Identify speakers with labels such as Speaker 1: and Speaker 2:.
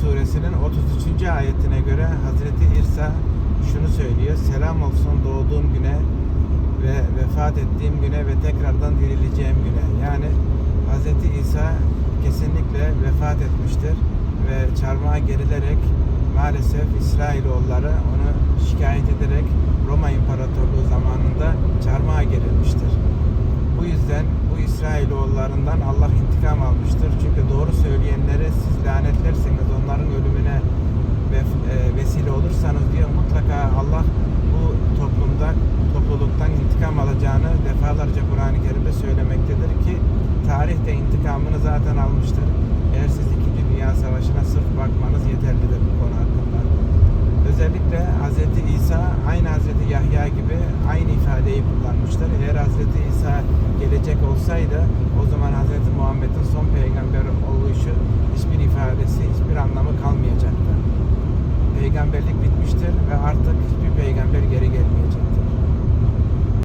Speaker 1: suresinin 33. ayetine göre Hazreti İsa şunu söylüyor. Selam olsun doğduğum güne ve vefat ettiğim güne ve tekrardan dirileceğim güne. Yani Hazreti İsa kesinlikle vefat etmiştir ve çarmıha gerilerek maalesef İsrailoğulları onu şikayet ederek Roma İmparatorluğu zamanında çarmıha gerilmiştir. Bu yüzden bu İsrailoğullarından Allah intikam almıştır. Çünkü doğru söyleyenleri defalarca Kur'an-ı Kerim'de söylemektedir ki tarih de intikamını zaten almıştır. Eğer siz 2. Dünya Savaşı'na sırf bakmanız yeterlidir bu konu hakkında. Özellikle Hz. İsa aynı Hz. Yahya gibi aynı ifadeyi kullanmıştır. Eğer Hz. İsa gelecek olsaydı o zaman Hz. Muhammed'in son peygamber oluşu hiçbir ifadesi, hiçbir anlamı kalmayacaktı. Peygamberlik bitmiştir ve artık hiçbir